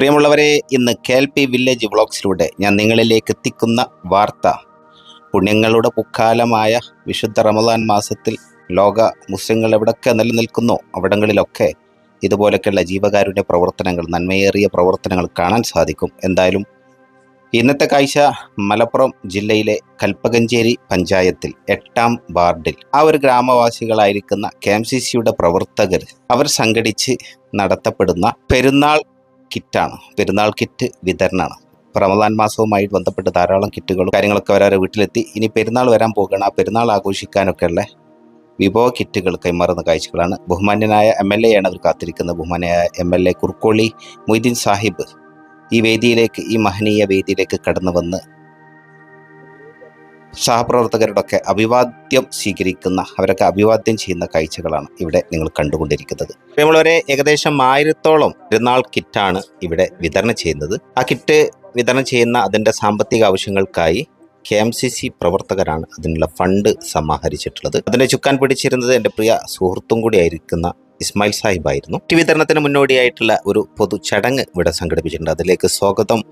പ്രിയമുള്ളവരെ ഇന്ന് K L P village വ്ളോഗ്സിലൂടെ ഞാൻ നിങ്ങളിലേക്ക് എത്തിക്കുന്ന വാർത്ത പുണ്യങ്ങളുടെ പുക്കാലമായ വിശുദ്ധ റമദാൻ മാസത്തിൽ ലോക മുസ്ലിങ്ങൾ എവിടൊക്കെ നിലനിൽക്കുന്നോ അവിടങ്ങളിലൊക്കെ ഇതുപോലൊക്കെയുള്ള ജീവകാരുണ്യ പ്രവർത്തനങ്ങൾ നന്മയേറിയ പ്രവർത്തനങ്ങൾ കാണാൻ സാധിക്കും. എന്തായാലും ഇന്നത്തെ കാഴ്ച മലപ്പുറം ജില്ലയിലെ കൽപ്പകഞ്ചേരി പഞ്ചായത്തിൽ എട്ടാം വാർഡിൽ. ആ ഒരു ഗ്രാമവാസികളായിരിക്കുന്ന കെ എം സി സിയുടെ പ്രവർത്തകർ അവർ സംഘടിച്ച് നടത്തപ്പെടുന്ന പെരുന്നാൾ കിറ്റാണ്. പെരുന്നാൾ കിറ്റ് വിതരണമാണ് ഇപ്പോൾ റമദാൻ മാസവുമായി ബന്ധപ്പെട്ട് ധാരാളം കിറ്റുകളും കാര്യങ്ങളൊക്കെ അവരവരെ വീട്ടിലെത്തി. ഇനി പെരുന്നാൾ വരാൻ പോകണം ആ പെരുന്നാൾ ആഘോഷിക്കാനൊക്കെയുള്ള വിഭവ കിറ്റുകൾ കൈമാറുന്ന കാഴ്ചകളാണ്. ബഹുമാന്യനായ എം എൽ എ ആണ് അവർ കാത്തിരിക്കുന്നത്. ബഹുമാന്യനായ M L A Kurkkoli Moideen Sahib ഈ വേദിയിലേക്ക് ഈ മഹനീയ വേദിയിലേക്ക് കടന്നു വന്ന് സഹപ്രവർത്തകരോടൊക്കെ അഭിവാദ്യം സ്വീകരിക്കുന്ന അവരൊക്കെ അഭിവാദ്യം ചെയ്യുന്ന കാഴ്ചകളാണ് ഇവിടെ നിങ്ങൾ കണ്ടുകൊണ്ടിരിക്കുന്നത്. നമ്മളൊരു ഏകദേശം ആയിരത്തോളം പെരുന്നാൾ കിറ്റാണ് ഇവിടെ വിതരണം ചെയ്യുന്നത്. ആ കിറ്റ് വിതരണം ചെയ്യുന്ന അതിന്റെ സാമ്പത്തിക ആവശ്യങ്ങൾക്കായി കെ എം സി സി പ്രവർത്തകരാണ് അതിനുള്ള ഫണ്ട് സമാഹരിച്ചിട്ടുള്ളത്. അതിനെ ചുക്കാൻ പിടിച്ചിരുന്നത് എന്റെ പ്രിയ സുഹൃത്തും കൂടിയായിരിക്കുന്ന ഇസ്മായിൽ സാഹിബായിരുന്നു ടി വിതരണത്തിന് മുന്നോടിയായിട്ടുള്ള ഒരു പൊതു ചടങ്ങ് ഇവിടെ സംഘടിപ്പിച്ചിട്ടുണ്ട്. അതിലേക്ക് സ്വാഗതം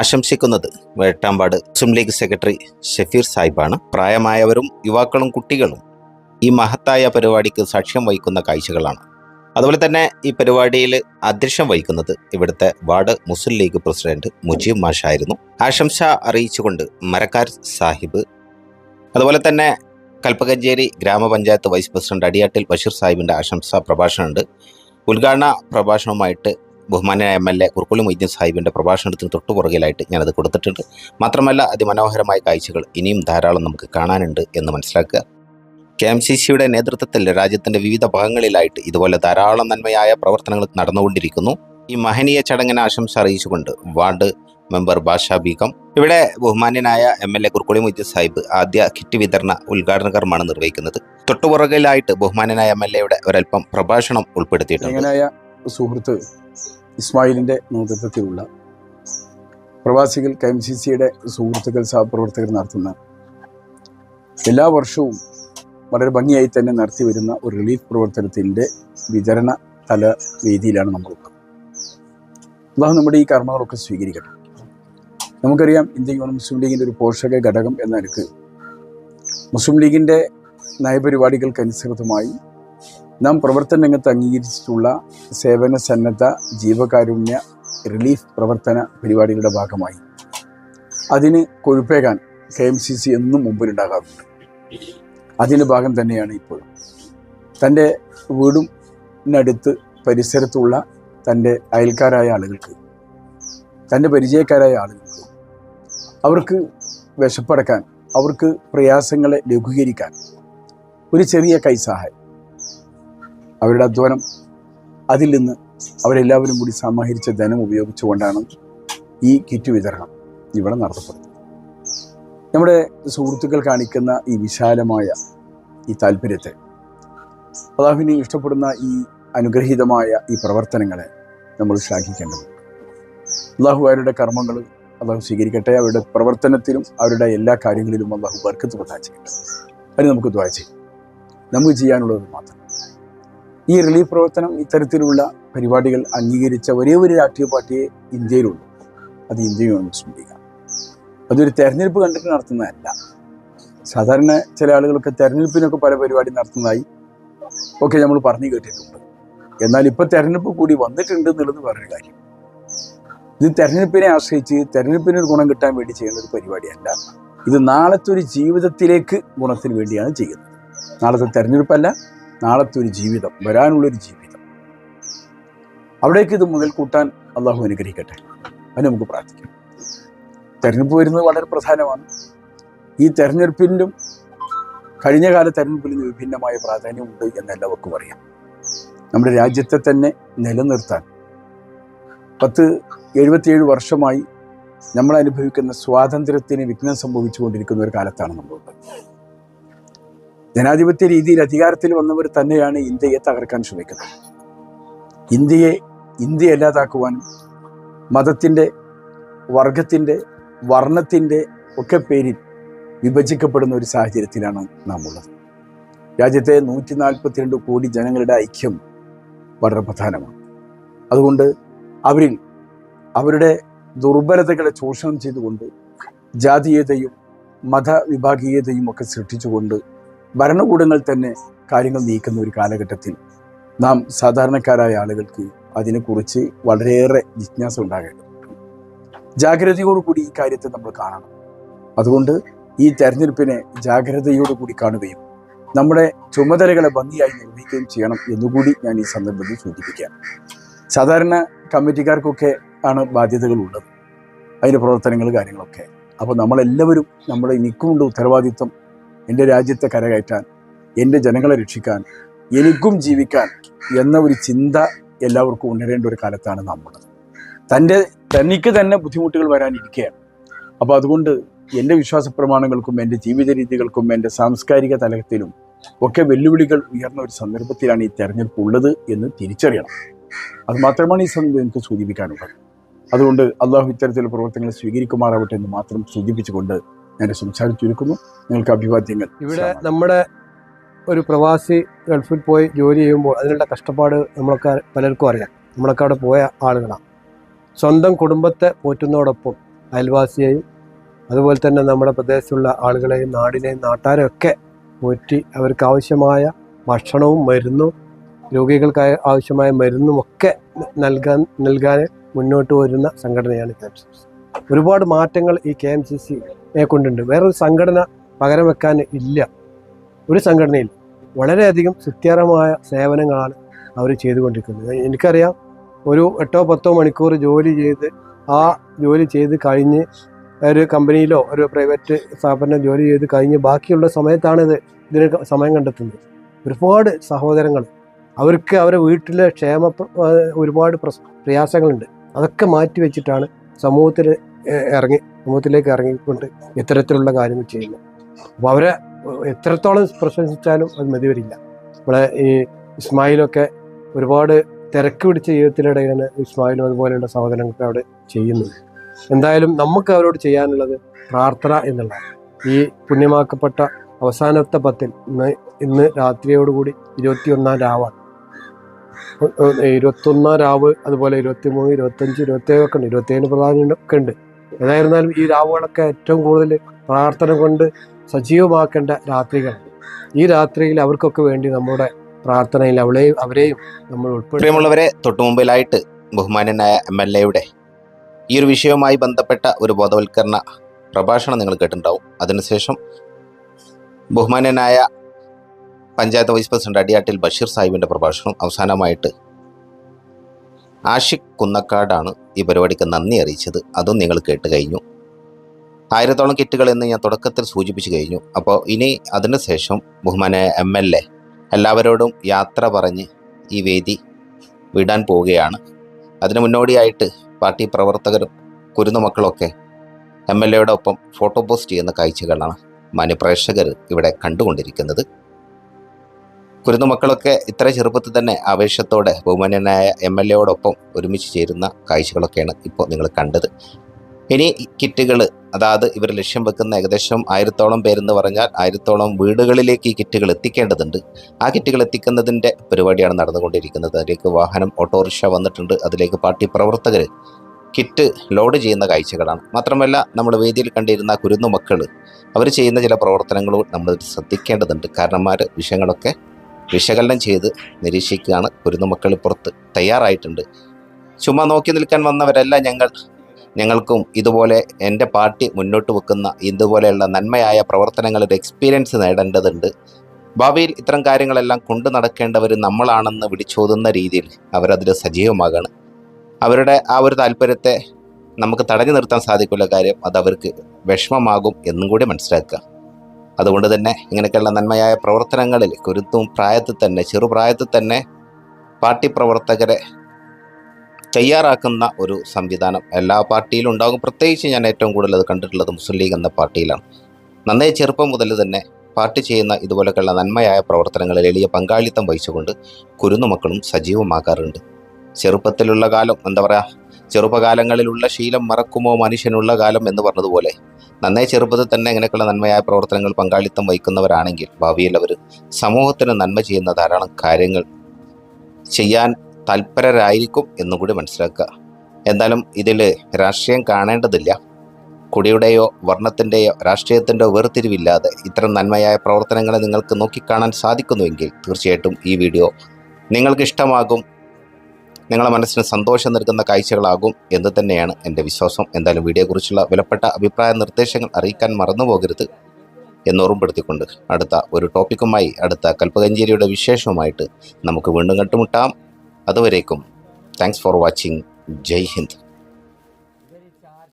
ആശംസിക്കുന്നത് Vettampad Muslim League secretary Shafeer സാഹിബാണ്. പ്രായമായവരും യുവാക്കളും കുട്ടികളും ഈ മഹത്തായ പരിപാടിക്ക് സാക്ഷ്യം വഹിക്കുന്ന കാഴ്ചകളാണ്. അതുപോലെ തന്നെ ഈ പരിപാടിയിൽ അധ്യക്ഷം വഹിക്കുന്നത് ഇവിടുത്തെ ward Muslim League president Mujeeb മാഷായിരുന്നു. ആശംസ അറിയിച്ചുകൊണ്ട് മരക്കാർ സാഹിബ്. അതുപോലെ തന്നെ കൽപ്പകഞ്ചേരി ഗ്രാമപഞ്ചായത്ത് വൈസ് പ്രസിഡന്റ് അടിയാട്ടിൽ ബഷീർ സാഹിബിന്റെ ആശംസാ പ്രഭാഷണമുണ്ട്. ഉദ്ഘാടന പ്രഭാഷണവുമായിട്ട് ബഹുമാനായ M L A Kurukkuli Moideen സാഹിബിന്റെ പ്രഭാഷണത്തിന് തൊട്ടുപുറകിലായിട്ട് ഞാനത് കൊടുത്തിട്ടുണ്ട്. മാത്രമല്ല അതിമനോഹരമായ കാഴ്ചകൾ ഇനിയും ധാരാളം നമുക്ക് കാണാനുണ്ട് എന്ന് മനസ്സിലാക്കുക. കെ എം സി സിയുടെ നേതൃത്വത്തിൽ രാജ്യത്തിന്റെ വിവിധ ഭാഗങ്ങളിലായിട്ട് ഇതുപോലെ ധാരാളം നന്മയായ പ്രവർത്തനങ്ങൾ നടന്നുകൊണ്ടിരിക്കുന്നു. ഈ മഹനീയ ചടങ്ങിന് ആശംസ അറിയിച്ചുകൊണ്ട് വാർഡ് മെമ്പർ ബാഷ ബീഗം ഇവിടെ ബഹുമാന്യനായ എം എൽ എ കുർക്കുളി മുജ് സാഹിബ് ആദ്യ കിറ്റ് വിതരണ ഉദ്ഘാടന കർമ്മമാണ് നിർവഹിക്കുന്നത്. തൊട്ടുപുറകിലായിട്ട് ബഹുമാന്യനായ എം എൽ എയുടെ ഒരൽപ്പം പ്രഭാഷണം ഉൾപ്പെടുത്തിയിട്ടുണ്ട്. സുഹൃത്ത് ഇസ്മായിലിന്റെ നേതൃത്വത്തിലുള്ള പ്രവാസികൾ കെ എം സി സിയുടെ സുഹൃത്തുക്കൾ സഹപ്രവർത്തകർ നടത്തുന്ന എല്ലാ വർഷവും വളരെ ഭംഗിയായി തന്നെ നടത്തി വരുന്ന ഒരു റിലീഫ് പ്രവർത്തനത്തിന്റെ വിതരണ തല വേദിയിലാണ് നമ്മൾ അള്ളാഹു നമ്മുടെ ഈ കർമ്മങ്ങളൊക്കെ സ്വീകരിക്കട്ടെ. നമുക്കറിയാം ഇന്ത്യൻ മുസ്ലിം ലീഗിന്റെ ഒരു പോഷക ഘടകം എന്ന നിലയ്ക്ക്. മുസ്ലിം ലീഗിന്റെ നയപരിപാടികൾക്കനുസൃതമായി നാം പ്രവർത്തന രംഗത്ത് അംഗീകരിച്ചിട്ടുള്ള സേവന സന്നദ്ധ ജീവകാരുണ്യ റിലീഫ് പ്രവർത്തന പരിപാടികളുടെ ഭാഗമായി. അതിന് കൊഴുപ്പേകാൻ കെ എം സി സി എന്നും മുമ്പിലുണ്ടാകാറുണ്ട്. അതിന്റെ ഭാഗം തന്നെയാണ് ഇപ്പോഴും തന്റെ വീടിനടുത്ത് പരിസരത്തുള്ള തന്റെ അയൽക്കാരായ ആളുകൾക്ക് തന്റെ പരിചയക്കാരായ ആളുകൾക്ക് അവർക്ക് വിശപ്പടക്കാൻ അവർക്ക് പ്രയാസങ്ങളെ ലഘൂകരിക്കാൻ. ഒരു ചെറിയ കൈസഹായം അവരുടെ അധ്വാനം അതിൽ നിന്ന് അവരെല്ലാവരും കൂടി സമാഹരിച്ച ധനം ഉപയോഗിച്ചുകൊണ്ടാണ് ഈ കിറ്റ് വിതരണം ഇവിടെ നടത്തപ്പെടുന്നത്. നമ്മുടെ സുഹൃത്തുക്കൾ കാണിക്കുന്ന ഈ വിശാലമായ ഈ താല്പര്യത്തെ അള്ളാഹുവിനെ ഇഷ്ടപ്പെടുന്ന ഈ അനുഗ്രഹീതമായ ഈ പ്രവർത്തനങ്ങളെ നമ്മൾ ശ്ലാഘിക്കേണ്ടതുണ്ട്. അള്ളാഹു അവരുടെ കർമ്മങ്ങൾ അള്ളാഹു സ്വീകരിക്കട്ടെ. അവരുടെ പ്രവർത്തനത്തിലും അവരുടെ എല്ലാ കാര്യങ്ങളിലും അള്ളാഹു ബർക്കത്ത് പ്രധാന ചെയ്യട്ടെ. അതിന് നമുക്ക് ദ്വാ ചെയ്യാം. നമുക്ക് ചെയ്യാനുള്ളത് മാത്രം. ഈ റിലീഫ് പ്രവർത്തനം ഇത്തരത്തിലുള്ള പരിപാടികൾ അംഗീകരിച്ച ഒരേ ഒരു രാഷ്ട്രീയ പാർട്ടിയെ ഇന്ത്യയിലുള്ളൂ അത് ഇന്ത്യൻ മുസ്ലിം ലീഗാണ് അതൊരു തെരഞ്ഞെടുപ്പ് കണ്ടിട്ട് നടത്തുന്നതല്ല. സാധാരണ ചില ആളുകളൊക്കെ തെരഞ്ഞെടുപ്പിനൊക്കെ പല പരിപാടി നടത്തുന്നതായി ഒക്കെ നമ്മൾ പറഞ്ഞു കേട്ടിട്ടുണ്ട്. എന്നാൽ ഇപ്പം തെരഞ്ഞെടുപ്പ് കൂടി വന്നിട്ടുണ്ട് എന്നുള്ളത് വേറൊരു കാര്യം. ഇത് തെരഞ്ഞെടുപ്പിനെ ആശ്രയിച്ച് തെരഞ്ഞെടുപ്പിന് ഒരു ഗുണം കിട്ടാൻ വേണ്ടി ചെയ്യുന്ന ഒരു പരിപാടിയല്ല. ഇത് നാളത്തെ ഒരു ജീവിതത്തിലേക്ക് ഗുണത്തിന് വേണ്ടിയാണ് ചെയ്യുന്നത്. നാളത്തെ തെരഞ്ഞെടുപ്പല്ല നാളത്തെ ഒരു ജീവിതം വരാനുള്ളൊരു ജീവിതം. അവിടേക്ക് ഇത് മുതൽ കൂട്ടാൻ അള്ളാഹു അനുഗ്രഹിക്കട്ടെ. അത് നമുക്ക് പ്രാർത്ഥിക്കാം. തെരഞ്ഞെടുപ്പ് വരുന്നത് വളരെ പ്രധാനമാണ്. ഈ തെരഞ്ഞെടുപ്പിലും കഴിഞ്ഞ കാല തെരഞ്ഞെടുപ്പിൽ നിന്ന് വിഭിന്നമായ പ്രാധാന്യമുണ്ട് എന്ന് എല്ലാവർക്കും അറിയാം. നമ്മുടെ രാജ്യത്തെ തന്നെ നിലനിർത്താൻ പത്ത് എഴുപത്തിയേഴ് വർഷമായി നമ്മൾ അനുഭവിക്കുന്ന സ്വാതന്ത്ര്യത്തിന് വിഘ്നം സംഭവിച്ചുകൊണ്ടിരിക്കുന്ന ഒരു കാലത്താണ് നമ്മളുള്ളത് ജനാധിപത്യ രീതിയിൽ അധികാരത്തിൽ വന്നവർ തന്നെയാണ് ഇന്ത്യയെ തകർക്കാൻ ശ്രമിക്കുന്നത്. ഇന്ത്യയെ ഇന്ത്യ അല്ലാതാക്കുവാനും മതത്തിന്റെ വർഗത്തിന്റെ വർണത്തിന്റെ ഒക്കെ പേരിൽ വിഭജിക്കപ്പെടുന്ന ഒരു സാഹചര്യത്തിലാണ് നാം ഉള്ളത് രാജ്യത്തെ നൂറ്റി നാൽപ്പത്തിരണ്ട് കോടി ജനങ്ങളുടെ ഐക്യം വളരെ പ്രധാനമാണ്. അതുകൊണ്ട് അവരിൽ അവരുടെ ദുർബലതകളെ ചൂഷണം ചെയ്തുകൊണ്ട് ജാതീയതയും മതവിഭാഗീയതയും ഒക്കെ സൃഷ്ടിച്ചുകൊണ്ട് ഭരണകൂടങ്ങൾ തന്നെ കാര്യങ്ങൾ നീക്കുന്ന ഒരു കാലഘട്ടത്തിൽ നാം സാധാരണക്കാരായ ആളുകൾക്ക് അതിനെക്കുറിച്ച് വളരെയേറെ ജിജ്ഞാസ ഉണ്ടാകേണ്ടതുണ്ട്. ജാഗ്രതയോടുകൂടി ഈ കാര്യത്തെ നമ്മൾ കാണണം. അതുകൊണ്ട് ഈ തെരഞ്ഞെടുപ്പിനെ ജാഗ്രതയോടുകൂടി കാണുകയും നമ്മുടെ ചുമതലകളെ ഭംഗിയായി നിർവഹിക്കുകയും ചെയ്യണം എന്നുകൂടി ഞാൻ ഈ സന്ദർഭത്തിൽ സൂചിപ്പിക്കാം സാധാരണ കമ്മിറ്റിക്കാർക്കൊക്കെ ആണ് ബാധ്യതകൾ ഉള്ളത് അതിന്റെ പ്രവർത്തനങ്ങൾ കാര്യങ്ങളൊക്കെ. അപ്പോൾ നമ്മളെല്ലാവരും നമ്മുടെ എനിക്കുമുണ്ട് ഉത്തരവാദിത്വം. എന്റെ രാജ്യത്തെ കരകയറ്റാൻ എന്റെ ജനങ്ങളെ രക്ഷിക്കാൻ എനിക്കും ജീവിക്കാൻ എന്ന ഒരു ചിന്ത എല്ലാവർക്കും ഉണരേണ്ട ഒരു കാലത്താണ് നമ്മളുള്ളത്. തന്റെ തനിക്ക് തന്നെ ബുദ്ധിമുട്ടുകൾ വരാനിരിക്കുകയാണ്. അപ്പോൾ അതുകൊണ്ട് എന്റെ വിശ്വാസ പ്രമാണങ്ങൾക്കും എന്റെ ജീവിത രീതികൾക്കും എന്റെ സാംസ്കാരിക തലത്തിലും ഒക്കെ വെല്ലുവിളികൾ ഉയർന്ന ഒരു സന്ദർഭത്തിലാണ് ഈ തെരഞ്ഞെടുപ്പ് ഉള്ളത് എന്ന് തിരിച്ചറിയണം. അത് മാത്രമാണ് ഈ സന്ദർഭം എനിക്ക് സൂചിപ്പിക്കാനുള്ളത്. അതുകൊണ്ട് അള്ളാഹു ഇത്തരത്തിലുള്ള പ്രവർത്തനങ്ങൾ സ്വീകരിക്കുമാറാവട്ടെ എന്ന് മാത്രം സൂചിപ്പിച്ചുകൊണ്ട് ഞാൻ സംസാരം ചുരുക്കുന്നു. നിങ്ങൾക്ക് അഭിവാദ്യങ്ങൾ ഇവിടെ നമ്മുടെ ഒരു പ്രവാസി ഗൾഫിൽ പോയി ജോലി ചെയ്യുമ്പോൾ അതിനുള്ള കഷ്ടപ്പാട് നമ്മളൊക്കെ പലർക്കും അറിയാം. നമ്മളൊക്കെ അവിടെ പോയ ആളുകളാണ് സ്വന്തം കുടുംബത്തെ പോറ്റുന്നതോടൊപ്പം അയൽവാസിയെയും അതുപോലെ തന്നെ നമ്മുടെ പ്രദേശത്തുള്ള ആളുകളെയും നാടിനെയും നാട്ടാരെയും ഒക്കെ പോറ്റി അവർക്ക് ആവശ്യമായ ഭക്ഷണവും മരുന്നും രോഗികൾക്ക് ആവശ്യമായ മരുന്നും ഒക്കെ നൽകാൻ നൽകാൻ മുന്നോട്ട് വരുന്ന സംഘടനയാണ് കെ എം സി സി. ഒരുപാട് മാറ്റങ്ങൾ ഈ കെ എം സി സിയെ കൊണ്ടുണ്ട്. വേറൊരു സംഘടന പകരം വെക്കാൻ ഇല്ല. ഒരു സംഘടനയിൽ വളരെയധികം സുത്യർഹമായ സേവനങ്ങളാണ് അവർ ചെയ്തുകൊണ്ടിരിക്കുന്നത്. എനിക്കറിയാം ഒരു എട്ടോ പത്തോ മണിക്കൂർ ജോലി ചെയ്ത് ആ ജോലി ചെയ്ത് കഴിഞ്ഞ് ഒരു കമ്പനിയിലോ ഒരു പ്രൈവറ്റ് സ്ഥാപനം ജോലി ചെയ്ത് കഴിഞ്ഞ് ബാക്കിയുള്ള സമയത്താണ് ഇത് ഇതിന് സമയം കണ്ടെത്തുന്നത്. ഒരുപാട് സഹോദരങ്ങൾ അവർക്ക് അവരുടെ വീട്ടിലെ ക്ഷേമ ഒരുപാട് പ്രയാസങ്ങളുണ്ട്. അതൊക്കെ മാറ്റി വെച്ചിട്ടാണ് സമൂഹത്തിൽ ഇറങ്ങി സമൂഹത്തിലേക്ക് ഇറങ്ങിക്കൊണ്ട് ഇത്തരത്തിലുള്ള കാര്യങ്ങൾ ചെയ്യുന്നത്. അപ്പോൾ അവരെ എത്രത്തോളം പ്രശംസിച്ചാലും അത് മതി വരില്ല. നമ്മളെ ഈ ഇസ്മായിലൊക്കെ ഒരുപാട് തിരക്ക് പിടിച്ച ജീവിതത്തിനിടയിലാണ് ഇസ്മായിലും അതുപോലെയുള്ള സഹോദരങ്ങൾക്ക് അവിടെ ചെയ്യുന്നത്. എന്തായാലും നമുക്ക് അവരോട് ചെയ്യാനുള്ളത് പ്രാർത്ഥന എന്നുള്ള ഈ പുണ്യമാക്കപ്പെട്ട അവസാനത്തെ പത്തിൽ ഇന്ന് ഇന്ന് രാത്രിയോടുകൂടി ഇരുപത്തിയൊന്നാം രാവാണ്. ഇരുപത്തൊന്നാം രാവ് അതുപോലെ ഇരുപത്തി മൂന്ന് ഇരുപത്തഞ്ച് ഒക്കെ ഉണ്ട്. ഇരുപത്തേഴ് പ്രധാനം ഒക്കെ ഉണ്ട്. ഏതായിരുന്നാലും ഈ രാവുകളൊക്കെ ഏറ്റവും കൂടുതൽ പ്രാർത്ഥന കൊണ്ട് സജീവമാക്കേണ്ട രാത്രികൾ. ഈ രാത്രിയിൽ അവർക്കൊക്കെ വേണ്ടി നമ്മുടെ പ്രാർത്ഥനയിൽ അവളെയും അവരെയും നമ്മൾ ഉൾപ്പെടുത്തുള്ളവരെ തൊട്ടുമുമ്പിലായിട്ട് തൊട്ടു മുമ്പിലായിട്ട് ബഹുമാനനായ എം എൽ എയുടെ ഈ ഒരു വിഷയവുമായി ബന്ധപ്പെട്ട ഒരു ബോധവൽക്കരണ പ്രഭാഷണം നിങ്ങൾ കേട്ടിട്ടുണ്ടാവും. അതിനുശേഷം ബഹുമാനനായ പഞ്ചായത്ത് വൈസ് പ്രസിഡന്റ് അടിയാട്ടിൽ ബഷീർ സാഹിബിന്റെ പ്രഭാഷണം അവസാനമായിട്ട് ആഷിഖ് കുന്നക്കാടാണ് ഈ പരിപാടിക്ക് നന്ദി അറിയിച്ചത്. അതും നിങ്ങൾ കേട്ട് കഴിഞ്ഞു. ആയിരത്തോളം കിറ്റുകൾ എന്ന് ഞാൻ തുടക്കത്തിൽ സൂചിപ്പിച്ചു കഴിഞ്ഞു. അപ്പോൾ ഇനി അതിനുശേഷം ബഹുമാന എം എൽ എ എല്ലാവരോടും യാത്ര പറഞ്ഞ് ഈ വേദി വിടാൻ പോവുകയാണ്. അതിന് മുന്നോടിയായിട്ട് പാർട്ടി പ്രവർത്തകരും കുരുന്ന മക്കളൊക്കെ എം എൽ എയുടെ ഒപ്പം ഫോട്ടോ പോസ്റ്റ് ചെയ്യുന്ന കാഴ്ചകളാണ് മാന്യപ്രേക്ഷകർ ഇവിടെ കണ്ടുകൊണ്ടിരിക്കുന്നത്. കുരുന്നു മക്കളൊക്കെ ഇത്ര ചെറുപ്പത്തിൽ തന്നെ ആവേശത്തോടെ ബഹുമാന്യനായ എം എൽ എയോടൊപ്പം ഒരുമിച്ച് ചേരുന്ന കാഴ്ചകളൊക്കെയാണ് ഇപ്പോൾ നിങ്ങൾ കണ്ടത്. ഇനി കിറ്റുകൾ അതായത് ഇവർ ലക്ഷ്യം വെക്കുന്ന ഏകദേശം ആയിരത്തോളം പേരെന്ന് പറഞ്ഞാൽ ആയിരത്തോളം വീടുകളിലേക്ക് ഈ കിറ്റുകൾ എത്തിക്കേണ്ടതുണ്ട്. ആ കിറ്റുകൾ എത്തിക്കുന്നതിന്റെ പരിപാടിയാണ് നടന്നുകൊണ്ടിരിക്കുന്നത്. അതിലേക്ക് വാഹനം ഓട്ടോറിക്ഷ വന്നിട്ടുണ്ട്. അതിലേക്ക് പാർട്ടി പ്രവർത്തകർ കിറ്റ് ലോഡ് ചെയ്യുന്ന കാഴ്ചകളാണ്. മാത്രമല്ല നമ്മൾ വേദിയിൽ കണ്ടിരുന്ന കുരുന്നു മക്കൾ അവർ ചെയ്യുന്ന ചില പ്രവർത്തനങ്ങളും നമ്മൾ ശ്രദ്ധിക്കേണ്ടതുണ്ട്. കാരണന്മാർ വിഷയങ്ങളൊക്കെ വിശകലനം ചെയ്ത് നിരീക്ഷിക്കുകയാണ് കുരുന്നുമക്കളിപ്പുറത്ത് തയ്യാറായിട്ടുണ്ട്. ചുമ്മാ നോക്കി നിൽക്കാൻ വന്നവരല്ല ഞങ്ങൾ ഞങ്ങൾക്കും ഇതുപോലെ എന്റെ പാർട്ടി മുന്നോട്ട് വെക്കുന്ന ഇതുപോലെയുള്ള നന്മയായ പ്രവർത്തനങ്ങളുടെ എക്സ്പീരിയൻസ് നേടേണ്ടതുണ്ട്. ഭാവിയിൽ ഇത്തരം കാര്യങ്ങളെല്ലാം കൊണ്ടു നടക്കേണ്ടവർ നമ്മളാണെന്ന് വിളിച്ചോതുന്ന രീതിയിൽ അവരതിൽ സജീവമാകാണ്. അവരുടെ ആ ഒരു താല്പര്യത്തെ നമുക്ക് തടഞ്ഞു നിർത്താൻ സാധിക്കില്ല കാര്യം അത് അവർക്ക് വിഷമമാകും എന്നും കൂടി മനസ്സിലാക്കുക. അതുകൊണ്ട് തന്നെ ഇങ്ങനെയൊക്കെയുള്ള നന്മയായ പ്രവർത്തനങ്ങളിൽ കുരുത്തും പ്രായത്തിൽ തന്നെ ചെറുപ്രായത്തിൽ തന്നെ പാർട്ടി പ്രവർത്തകരെ തയ്യാറാക്കുന്ന ഒരു സംവിധാനം എല്ലാ പാർട്ടിയിലും ഉണ്ടാകും. പ്രത്യേകിച്ച് ഞാൻ ഏറ്റവും കൂടുതൽ അത് കണ്ടിട്ടുള്ളത് മുസ്ലിം ലീഗ് എന്ന പാർട്ടിയിലാണ്. നന്നേ ചെറുപ്പം മുതൽ തന്നെ പാർട്ടി ചെയ്യുന്ന ഇതുപോലെയൊക്കെയുള്ള നന്മയായ പ്രവർത്തനങ്ങളിൽ എളിയ പങ്കാളിത്തം വഹിച്ചുകൊണ്ട് കുരുന്നു മക്കളും സജീവമാകാറുണ്ട്. ചെറുപ്പത്തിലുള്ള കാലം എന്താ പറയുക ചെറുപ്പകാലങ്ങളിലുള്ള ശീലം മറക്കുമോ മനുഷ്യനുള്ള കാലം എന്ന് പറഞ്ഞതുപോലെ നന്നേ ചെറുപ്പത്തിൽ തന്നെ ഇങ്ങനെയൊക്കെയുള്ള നന്മയായ പ്രവർത്തനങ്ങൾ പങ്കാളിത്തം വഹിക്കുന്നവരാണെങ്കിൽ ഭാവിയിൽ അവർ സമൂഹത്തിന് നന്മ ചെയ്യുന്ന ധാരാളം കാര്യങ്ങൾ ചെയ്യാൻ തൽപരരായിരിക്കും എന്നും കൂടി മനസ്സിലാക്കുക. എന്തായാലും ഇതിൽ രാഷ്ട്രീയം കാണേണ്ടതില്ല. കുടിയുടെയോ വർണത്തിന്റെയോ രാഷ്ട്രീയത്തിന്റെയോ വേർതിരിവില്ലാതെ ഇത്തരം നന്മയായ പ്രവർത്തനങ്ങളെ നിങ്ങൾക്ക് നോക്കിക്കാണാൻ സാധിക്കുന്നുവെങ്കിൽ തീർച്ചയായിട്ടും ഈ വീഡിയോ നിങ്ങൾക്ക് ഇഷ്ടമാകും നിങ്ങളുടെ മനസ്സിന് സന്തോഷം നൽകുന്ന കാഴ്ചകളാകും എന്ന് തന്നെയാണ് എന്റെ വിശ്വാസം. എന്തായാലും വീഡിയോയെക്കുറിച്ചുള്ള വിലപ്പെട്ട അഭിപ്രായ നിർദ്ദേശങ്ങൾ അറിയിക്കാൻ മറന്നു പോകരുത് എന്നോർമ്മപ്പെടുത്തിക്കൊണ്ട് അടുത്ത ഒരു ടോപ്പിക്കുമായി അടുത്ത കൽപ്പകഞ്ചേരിയുടെ വിശേഷവുമായിട്ട് നമുക്ക് വീണ്ടും കണ്ടുമുട്ടാം. അതുവരേക്കും thanks for watching Jai Hind.